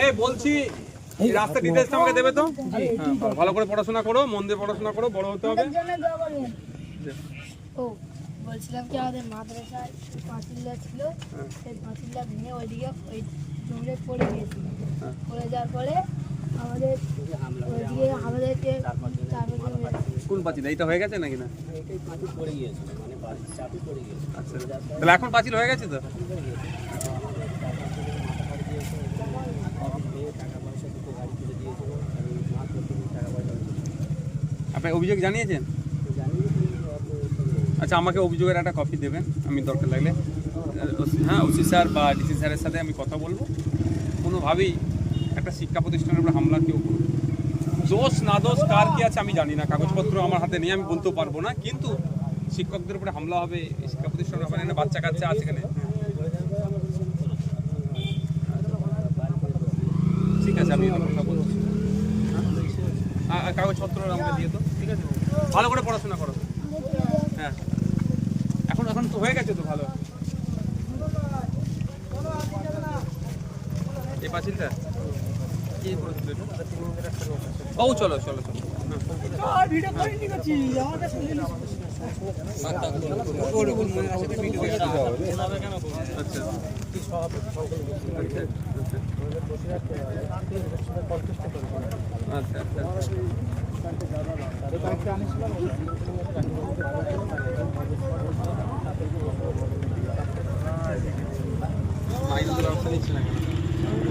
এই বলছি এই রাস্তা ডিটেলসটা আমাকে দেবে তো? হ্যাঁ ভালো- করে পড়াশোনা করো মন দিয়ে পড়াশোনা করো বড় হতে হবে। ও বলছিলাম কি আমাদের মাদ্রাসায় পাঁচিল্লা ছিল সেই পাঁচিল্লা ভেঙে ওইদিকে ওই জমিতে পড়ে গিয়েছিল। পড়ে যাওয়ার পরে আমাদের ওইদিকে কোন পাঁচিল? এইটা হয়ে গেছে নাকি না? আচ্ছা। তাহলে এখন পাঁচিল হয়ে গেছে তো? আপনি অভিযোগ জানিয়েছেন? আচ্ছা আমাকে অভিযোগের একটা কপি দেবেন আমি দরকার লাগলে। হ্যাঁ ওসি স্যার বা ডিসি স্যারের সাথে আমি কথা বলব। কোনোভাবেই একটা শিক্ষা প্রতিষ্ঠানের উপর হামলা কেউ করবে দোষ না দোষ কার কি আছে আমি জানি না। কাগজপত্র আমার হাতে নেই আমি বলতেও পারব না। কিন্তু শিক্ষকদের উপরে হামলা হবে শিক্ষা প্রতিষ্ঠানের এখানে বাচ্চা কাচ্চা আছে এখানে। ঠিক আছে আমি কথা হ্যাঁ, কাগজপত্র আমাকে দিয়ে তো ঠিক আছে? ভালো করে পড়াশোনা করো। হ্যাঁ। এখন এখন তো হয়ে গেছে তো ভালো। এই পাঁচিলটা? কি ও চলো চলো চলো। হ্যাঁ। আচ্ছা। আচ্ছা আচ্ছা